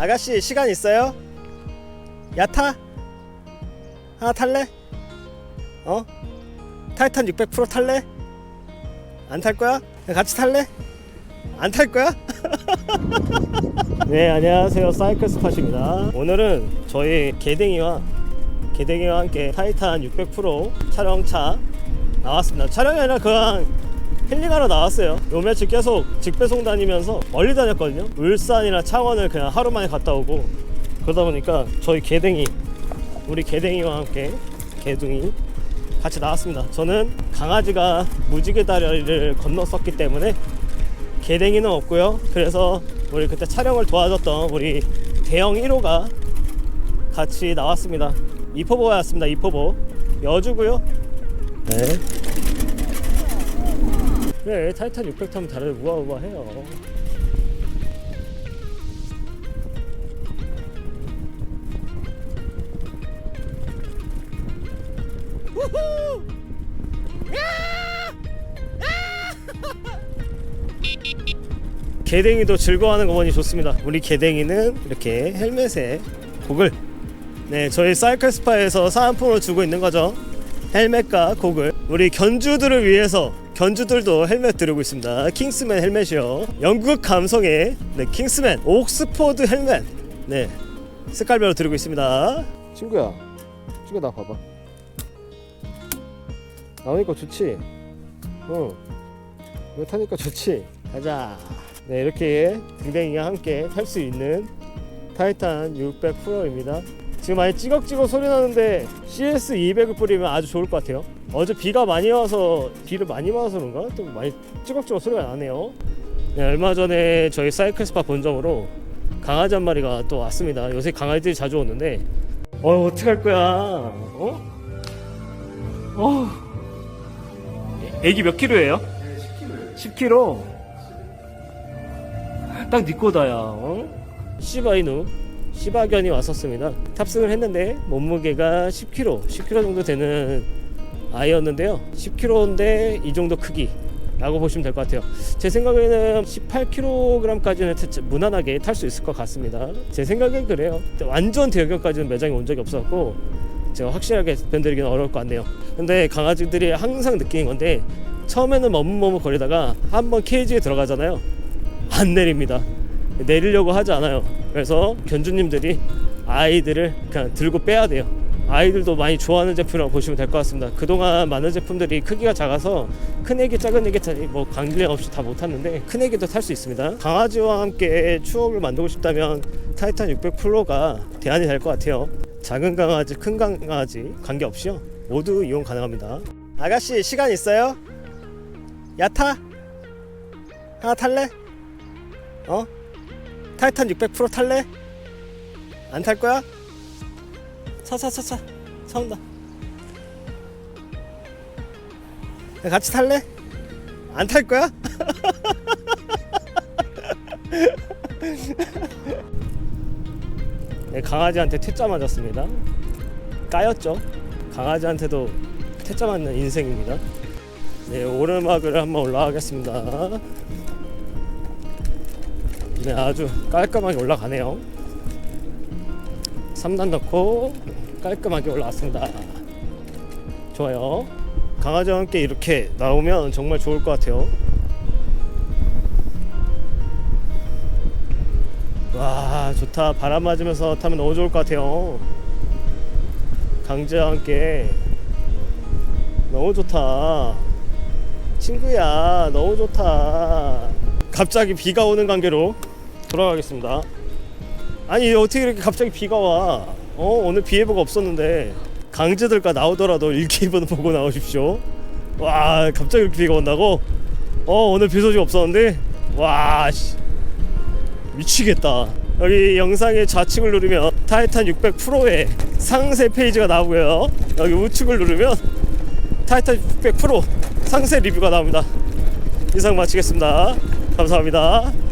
아가씨 시간 있어요? 야타? 하나 탈래? 어? 타이탄 600% 탈래? 안 탈 거야? 같이 탈래? 안 탈 거야? 네 안녕하세요 사이클 스팟입니다 오늘은 저희 개댕이와 개댕이와 함께 타이탄 600% 촬영차 나왔습니다 촬영이 아니라 그냥 힐링하러 나왔어요. 요 며칠 계속 직배송 다니면서 멀리 다녔거든요. 울산이나 창원을 그냥 하루 만에 갔다 오고 그러다 보니까 저희 개댕이 우리 개댕이와 함께 개둥이 같이 나왔습니다. 저는 강아지가 무지개 다리를 건넜었기 때문에 개댕이는 없고요. 그래서 우리 그때 촬영을 도와줬던 우리 대형 1호가 같이 나왔습니다. 이포보가 왔습니다. 이포보. 여주고요. 네 그래 타이탄 600 타면 다들 우아우아해요 개댕이도 즐거워하는 거 보니 좋습니다. 우리 개댕이는 이렇게 헬멧에 고글. 네, 저희 사이클 스파에서 사은품으로 주고 있는 거죠. 헬멧과 고글. 우리 견주들을 위해서 견주들도 헬멧 드리고 있습니다. 킹스맨 헬멧이요. 영국 감성의 네, 킹스맨 옥스포드 헬멧. 네, 색깔별로 드리고 있습니다. 친구야, 친구 나 봐봐. 나오니까 좋지. 어. 이거 타니까 좋지. 가자. 네, 이렇게 등댕이와 함께 탈 수 있는 타이탄 600 프로입니다. 지금 많이 찌걱찌걱 소리 나는데 CS 200을 뿌리면 아주 좋을 것 같아요. 어제 비가 많이 와서 비를 많이 맞아서 그런가? 또 많이 찌걱찌걱 소리가 나네요. 네, 얼마 전에 저희 사이클 스파 본점으로 강아지 한 마리가 또 왔습니다. 요새 강아지들이 자주 오는데 어 어떻게 할 거야? 어? 어? 애기 몇 킬로예요? 10kg. 딱 니꼬다야. 어? 시바이누 시바견이 왔었습니다. 탑승을 했는데 몸무게가 10kg, 10kg 정도 되는 아이였는데요. 10kg인데 이 정도 크기. 라고 보시면 될 것 같아요. 제 생각에는 18kg까지는 무난하게 탈 수 있을 것 같습니다. 제 생각엔 그래요. 완전 대형까지는 매장에 온 적이 없었고 제가 확실하게 변드리기는 어려울 것 같네요. 근데 강아지들이 항상 느끼는 건데 처음에는 머뭇머뭇 거리다가 한번 케이지에 들어가잖아요. 안 내립니다. 내리려고 하지 않아요. 그래서 견주님들이 아이들을 그냥 들고 빼야 돼요. 아이들도 많이 좋아하는 제품이라고 보시면 될 것 같습니다. 그동안 많은 제품들이 크기가 작아서 큰 애기, 작은 애기 타- 뭐 관련 없이 다 못 탔는데 큰 애기도 탈 수 있습니다. 강아지와 함께 추억을 만들고 싶다면 타이탄 600 프로가 대안이 될 것 같아요. 작은 강아지, 큰 강아지 관계없이요. 모두 이용 가능합니다. 아가씨 시간 있어요? 야타? 하나 탈래? 어? 타이탄 600% 탈래? 안 탈 거야? 차 차 차 차 차 온다 야, 같이 탈래? 안 탈 거야? 네, 강아지한테 퇴짜 맞았습니다 까였죠 강아지한테도 퇴짜 맞는 인생입니다 네 오르막을 한번 올라가겠습니다 네, 아주 깔끔하게 올라가네요. 3단 넣고 깔끔하게 올라왔습니다. 좋아요. 강아지와 함께 이렇게 나오면 정말 좋을 것 같아요. 와, 좋다. 바람 맞으면서 타면 너무 좋을 것 같아요. 강제와 함께 너무 좋다. 친구야, 너무 좋다. 갑자기 비가 오는 관계로 돌아가겠습니다. 아니 어떻게 이렇게 갑자기 비가 와? 어 오늘 비 예보가 없었는데 강제들과 나오더라도 일기예보는 보고 나오십시오. 와 갑자기 비가 온다고? 어 오늘 비 소식 없었는데 와 씨. 미치겠다. 여기 영상의 좌측을 누르면 타이탄 600 프로의 상세 페이지가 나오고요. 여기 우측을 누르면 타이탄 600 프로 상세 리뷰가 나옵니다. 이상 마치겠습니다. 감사합니다.